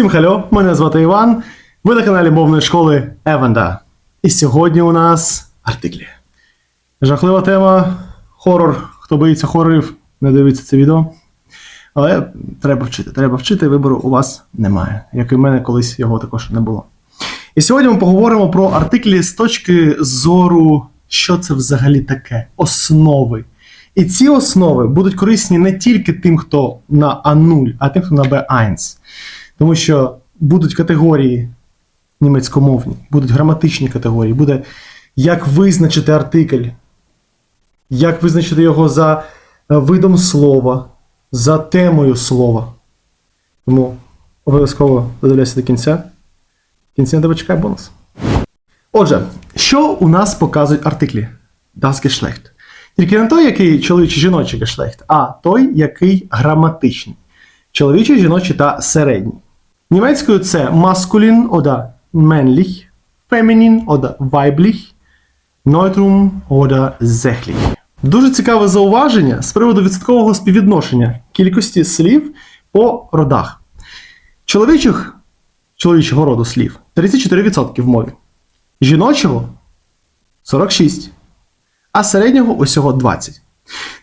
Всім хальо, мене звати Іван. Ви на каналі мовної школи Евенда. І сьогодні у нас артиклі. Жахлива тема хорор. Хто боїться хорорів, не дивиться це відео. Але треба вчити. Треба вчити, вибору у вас немає. Як і в мене колись його також не було. І сьогодні ми поговоримо про артиклі з точки зору, що це взагалі таке, основи. І ці основи будуть корисні не тільки тим, хто на А0, а тим, хто на Б1. Тому що будуть категорії німецькомовні, будуть граматичні категорії, буде як визначити артикль, як визначити його за е, видом слова, за темою слова. Тому обов'язково додивляйся до кінця. В кінці на тебе бонус. Отже, що у нас показують артиклі? Das Geschlecht. Тільки не той, який чоловічий жіночий гешлехт, а той, який граматичний. Чоловічий, жіночий та середній. Німецькою це маскулін ода männlich, фемінін ода weiblich, neutrum ода sächlich. Дуже цікаве зауваження з приводу відсоткового співвідношення кількості слів по родах. Чоловічих, чоловічого роду слів 34% в мові. Жіночого 46%, а середнього усього 20%.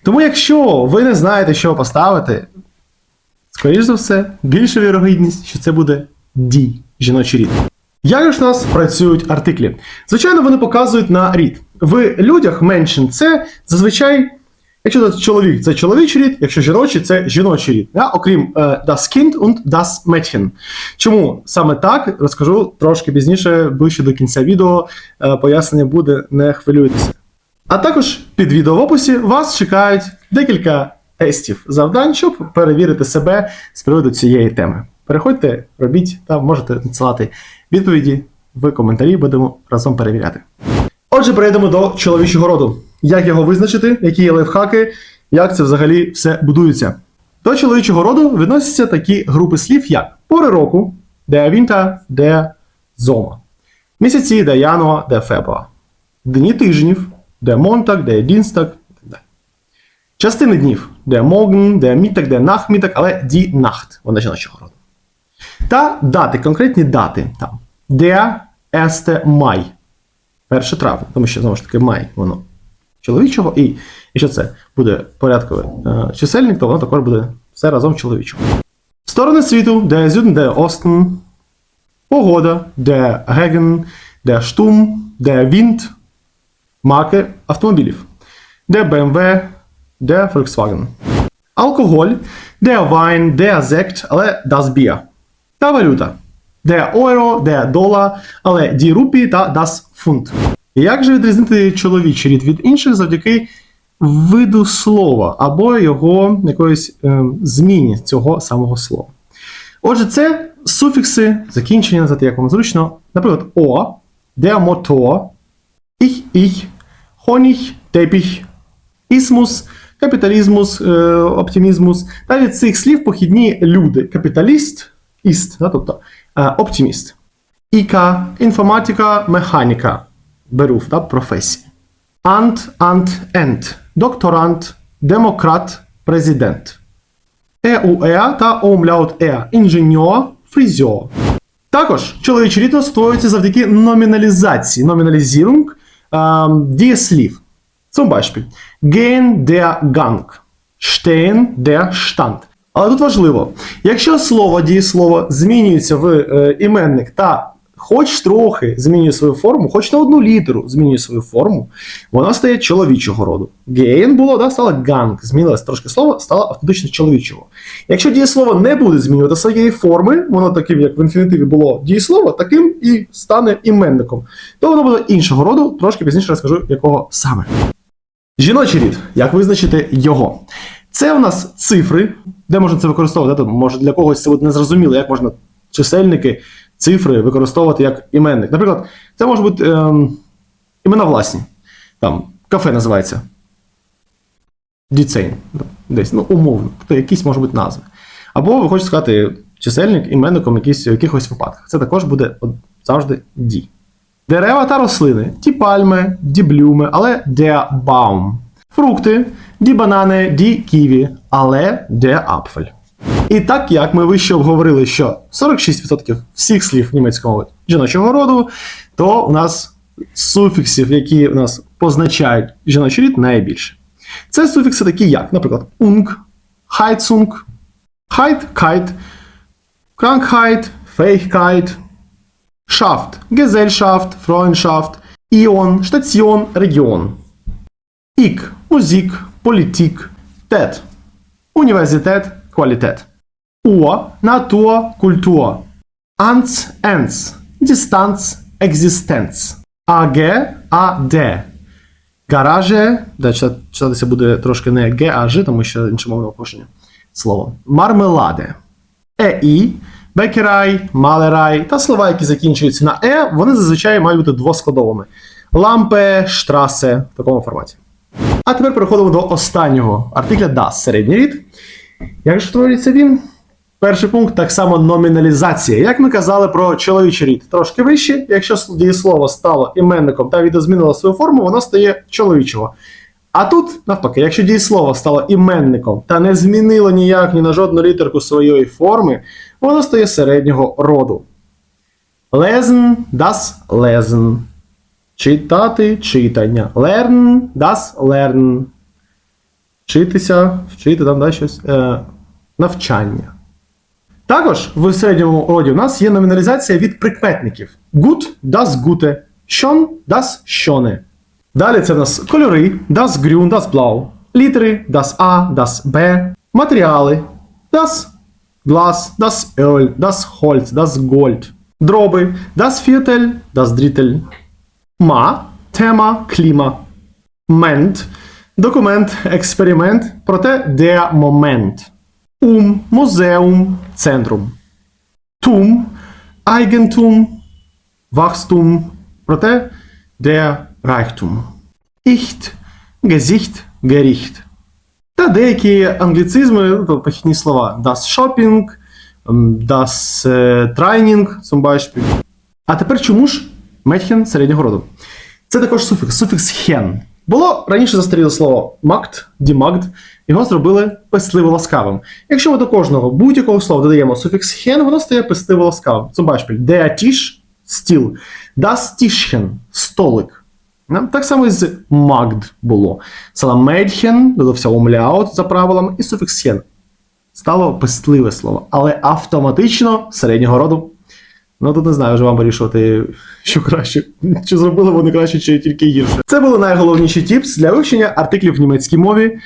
Тому, якщо ви не знаєте, що поставити, скоріш за все, більша вірогідність, що це буде дій, жіночий рід. Як ж у нас працюють артиклі? Звичайно, вони показують на рід. В людях меншин це зазвичай, якщо це чоловік, це чоловічий рід, якщо жіночий, це жіночий рід. Да? Окрім е, das Kind und das Mädchen. Чому саме так, розкажу трошки пізніше, ближче до кінця відео. Е, пояснення буде, не хвилюйтеся. А також під відео в описі вас чекають декілька тестів завдань, щоб перевірити себе з приводу цієї теми. Переходьте, робіть та можете надсилати відповіді в коментарі, будемо разом перевіряти. Отже, перейдемо до чоловічого роду. Як його визначити, які є лайфхаки, як це взагалі все будується. До чоловічого роду відносяться такі групи слів, як пори року, де Winter, де Зома, місяці, де Януа, де Фебруар, дні тижнів, де Монтак, де Дінстак. Частини днів, де Morgen, де Мітак, де Nachmittag, але die Nacht, вона жіночого роду. Та дати, конкретні дати. Там. Der 1 май. 1 травня, тому що, знову ж таки, май воно чоловічого, і якщо це буде порядковий е, чисельник, то воно також буде все разом чоловічого. Сторони світу, де Süden, де Osten, погода, де Regen, де Sturm, де Wind, марки автомобілів, де BMW, де Volkswagen. Алкоголь, де Wein, де Sekt, але das Bier. Та валюта. Де euro, де долар, але die рупії та das Pfund. Як же відрізнити чоловічий рід від інших завдяки виду слова або його якоїсь е, зміні цього самого слова? Отже, це суфікси, закінчення, назвати як вам зручно. Наприклад, о, der Motor, ich, ich, Honig, Teppich, ісмус, капіталізмус, е, оптимізмус. Та від цих слів похідні люди. Капіталіст, іст, да, тобто е, оптиміст. Іка, інформатика, механіка. Беру да, професії. Ант, ант, ент. Докторант, демократ, президент. ЕУЕА та омляут Е. Інженьор, фрізьор. Також чоловічий рід створюється завдяки номіналізації. Номіналізірунг ähm, дієслів. Zum Beispiel gehen der Gang, stehen der Stand. Але тут важливо, якщо слово дієслово змінюється в е, іменник та хоч трохи змінює свою форму, хоч на одну літеру змінює свою форму, воно стає чоловічого роду. Gehen було, да, стало gang, змінилось трошки слово, стало автоматично чоловічого. Якщо дієслово не буде змінювати своєї форми, воно таким, як в інфінітиві було дієслово, таким і стане іменником. То воно буде іншого роду, трошки пізніше розкажу, якого саме. Жіночий рід. Як визначити його? Це у нас цифри, де можна це використовувати. Може для когось це буде незрозуміло, як можна чисельники, цифри використовувати як іменник. Наприклад, це може бути ем, імена власні. Там кафе називається. Діцейн. Десь, ну, умовно. Тобто якісь може бути назви. Або ви хочете сказати чисельник іменником якихось випадках. Це також буде завжди ді. Дерева та рослини, ті пальми, ді блюми, але де баум. Фрукти, ді банани, ді ківі, але де апфель. І так як ми вище обговорили, що 46% всіх слів німецької мови жіночого роду, то у нас суфіксів, які у нас позначають жіночий рід, найбільше. Це суфікси такі як, наприклад, ung, Heizung, Heit, Kite, Krankheit, Fähigkeit, Schaft, Gesellschaft, Freundschaft, Ion, Station, Region. Ik, Musik, Politik, Tet, Universität, Qualität. Ur, Natur, Kultur. Ans, Ens, Distanz, Existenz. АГ, АД. Гараже, де читатися буде трошки не Г, а Ж, тому що іншомовне опошення слово. Мармеладе. ЕІ, бекерай, малерай та слова, які закінчуються на Е, вони зазвичай мають бути двоскладовими. Лампе, штрасе в такому форматі. А тепер переходимо до останнього артикля das, середній рід. Як же твориться він? Перший пункт так само номіналізація. Як ми казали про чоловічий рід, трошки вище. Якщо дієслово стало іменником та відозмінило свою форму, воно стає чоловічого. А тут, навпаки, якщо дієслово стало іменником та не змінило ніяк ні на жодну літерку своєї форми, воно стає середнього роду. Lesen, das lesen. Читати читання. Learn, das lernen. Вчитися, вчити там да, щось. Е, навчання. Також в середньому роді у нас є номіналізація від прикметників. Gut, das gute, schon, das schöne. Далі це в нас кольори, das grün, das blau, літери, das A, das B, матеріали, das Glas, das Öl, das Holz, das Gold. Drobe, das Viertel, das Drittel. Ma, Thema, Klima. Ment, Dokument, Experiment, Prote, der Moment. Um, Museum, Zentrum. Tum, Eigentum, Wachstum, Prote, der Reichtum. Icht, Gesicht, Gericht. Деякі англіцизми, тобто похідні слова. Das Shopping, das е, Training, zum Beispiel. А тепер чому ж Метхен середнього роду? Це також суфікс, суфікс хен. Було раніше застаріле слово макт, дімагд, його зробили писливо ласкавим. Якщо ми до кожного будь-якого слова додаємо суфікс хен, воно стає писливо ласкавим. Zum Beispiel, der Tisch – стіл, das Tischchen – столик. Так само і з магд було. Сала Медхен додався умляут за правилами, і суфікс. Стало пестливе слово, але автоматично середнього роду. Ну тут не знаю, вже вам вирішувати, що краще, чи зробили вони краще, чи тільки гірше. Це були найголовніші тіпс для вивчення артиклів в німецькій мові.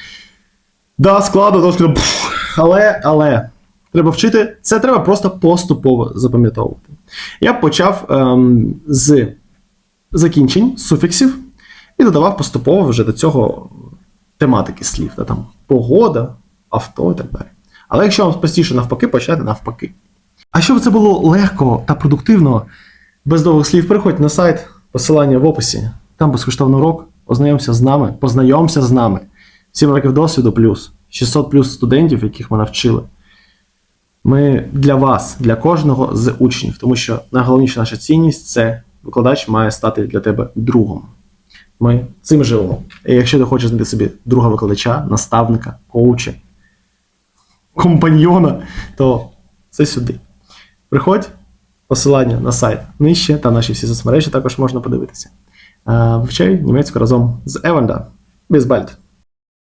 Да, складно, пф, але, але треба вчити. Це треба просто поступово запам'ятовувати. Я почав ем, з закінчень, суфіксів, і додавав поступово вже до цього тематики слів, та, там, погода, авто і так далі. Але якщо вам простіше навпаки, почати навпаки. А щоб це було легко та продуктивно, без довгих слів, переходьте на сайт, посилання в описі. Там безкоштовний урок, ознайомся з нами, познайомся з нами. 7 років досвіду плюс, 600 плюс студентів, яких ми навчили. Ми для вас, для кожного з учнів, тому що найголовніша наша цінність це викладач має стати для тебе другом. Ми цим живемо. І якщо ти хочеш знайти собі друга викладача, наставника, коуча, компаньйона, то це сюди. Приходь, посилання на сайт нижче та наші всі соцмережі також можна подивитися. Е, Вивчай німецьку разом з Еванда. Bald!